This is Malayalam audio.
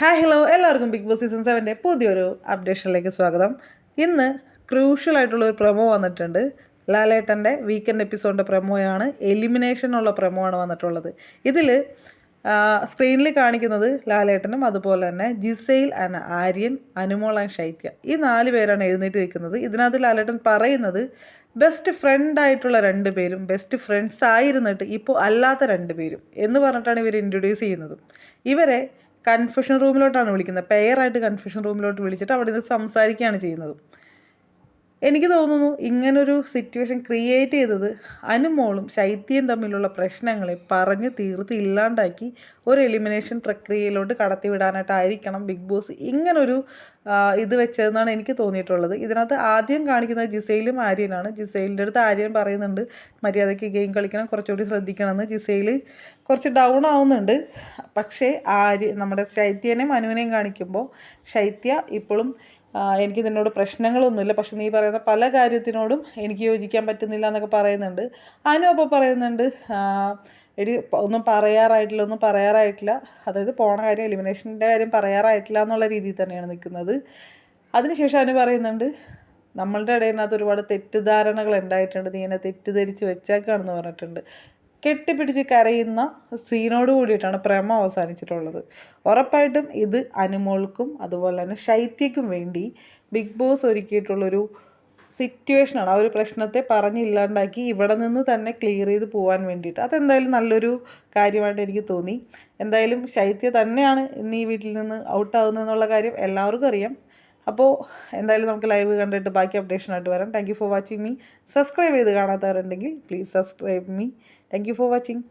ഹായ് ഹലോ എല്ലാവർക്കും ബിഗ് ബോസ് സീസൺ സെവന്റെ പുതിയൊരു അപ്ഡേഷനിലേക്ക് സ്വാഗതം. ഇന്ന് ക്രൂഷ്യൽ ആയിട്ടുള്ള ഒരു പ്രൊമോ വന്നിട്ടുണ്ട്. ലാലേട്ടന്റെ വീക്കെൻഡ് എപ്പിസോഡിന്റെ പ്രൊമോയാണ് എലിമിനേഷൻ ഉള്ള പ്രൊമോ ആണ് വന്നിട്ടുള്ളത്. ഇതിൽ സ്ക്രീനിൽ കാണിക്കുന്നത് ലാലേട്ടനും അതുപോലെ തന്നെ Gizele and Aryan Anumol and Shaithya. ഈ നാല് പേരാണ് എഴുന്നേറ്റ് നിൽക്കുന്നത് ഇതിനകത്ത് ലാലേട്ടൻ പറയുന്നത് ബെസ്റ്റ് ഫ്രണ്ടായിട്ടുള്ള രണ്ട് പേരും ബെസ്റ്റ് ഫ്രണ്ട്സ് ആയിരുന്നിട്ട് ഇപ്പോൾ അല്ലാത്ത രണ്ട് പേരും എന്ന് പറഞ്ഞിട്ടാണ് ഇവർ ഇൻട്രൊഡ്യൂസ് ചെയ്യുന്നത്. ഇവരെ കൺഫ്യൂഷൻ റൂമിലോട്ടാണ് വിളിക്കുന്നത്. പെയറായിട്ട് കൺഫ്യൂഷൻ റൂമിലോട്ട് വിളിച്ചിട്ട് അവിടെ നിന്ന് സംസാരിക്കുകയാണ് ചെയ്യുന്നത്. എനിക്ക് തോന്നുന്നു ഇങ്ങനൊരു സിറ്റുവേഷൻ ക്രിയേറ്റ് ചെയ്തത് അനുമോളും ശൈത്യം തമ്മിലുള്ള പ്രശ്നങ്ങളെ പറഞ്ഞ് തീർത്ത് ഇല്ലാണ്ടാക്കി ഒരു എലിമിനേഷൻ പ്രക്രിയയിലോട്ട് കടത്തിവിടാനായിട്ടായിരിക്കണം ബിഗ് ബോസ് ഇങ്ങനൊരു ഇത് വെച്ചതെന്നാണ് എനിക്ക് തോന്നിയിട്ടുള്ളത്. ഇതിനകത്ത് ആദ്യം കാണിക്കുന്നത് ജിസയിലും ആര്യനാണ്. ജിസയിലിന്റെ അടുത്ത് ആര്യൻ പറയുന്നുണ്ട് മര്യാദയ്ക്ക് ഗെയിം കളിക്കണം കുറച്ചുകൂടി ശ്രദ്ധിക്കണം എന്ന് ജിസയിൽ കുറച്ച് ഡൗൺ ആവുന്നുണ്ട്. പക്ഷേ ആര്യ നമ്മുടെ ശൈത്യനെയും അനുവിനെയും കാണിക്കുമ്പോൾ ശൈത്യ ഇപ്പോഴും എനിക്ക് നിന്നോട് പ്രശ്നങ്ങളൊന്നുമില്ല. പക്ഷെ നീ പറയുന്ന പല കാര്യത്തിനോടും എനിക്ക് യോജിക്കാൻ പറ്റുന്നില്ല എന്നൊക്കെ പറയുന്നുണ്ട്. അനു അപ്പോൾ പറയുന്നുണ്ട് എടി ഒന്നും പറയാറായിട്ടില്ല ഒന്നും പറയാറായിട്ടില്ല. അതായത് പോണ കാര്യം എലിമിനേഷന്റെ കാര്യം പറയാറായിട്ടില്ല എന്നുള്ള രീതിയിൽ തന്നെയാണ് നിൽക്കുന്നത്. അതിനുശേഷം അനു പറയുന്നുണ്ട് നമ്മളുടെ ഇടയിനകത്ത് ഒരുപാട് തെറ്റിദ്ധാരണകൾ ഉണ്ടായിട്ടുണ്ട്. നീ എന്നെ തെറ്റിദ്ധരിച്ച് വെച്ചേക്കാണെന്ന് പറഞ്ഞിട്ടുണ്ട്. കെട്ടിപ്പിടിച്ച് കരയുന്ന സീനോട് കൂടിയിട്ടാണ് പ്രേമ അവസാനിച്ചിട്ടുള്ളത്. ഉറപ്പായിട്ടും ഇത് അനുമോൾക്കും അതുപോലെ തന്നെ ശൈത്യക്കും വേണ്ടി ബിഗ് ബോസ് ഒരുക്കിയിട്ടുള്ളൊരു സിറ്റുവേഷനാണ്. ആ ഒരു പ്രശ്നത്തെ പറഞ്ഞില്ലാണ്ടാക്കി ഇവിടെ നിന്ന് തന്നെ ക്ലിയർ ചെയ്ത് പോകാൻ വേണ്ടിയിട്ട്. അതെന്തായാലും നല്ലൊരു കാര്യമായിട്ട് എനിക്ക് തോന്നി. എന്തായാലും ശൈത്യ തന്നെയാണ് ഇന്ന് ഈ വീട്ടിൽ നിന്ന് ഔട്ടാവുന്നതെന്നുള്ള കാര്യം എല്ലാവർക്കും അറിയാം. അപ്പോൾ എന്തായാലും നമുക്ക് ലൈവ് കണ്ടിട്ട് ബാക്കി അപ്ഡേഷനായിട്ട് വരാം. Thank you for watching me subscribe ചെയ്ത് കാണാത്തവരുണ്ടെങ്കിൽ please subscribe me thank you for watching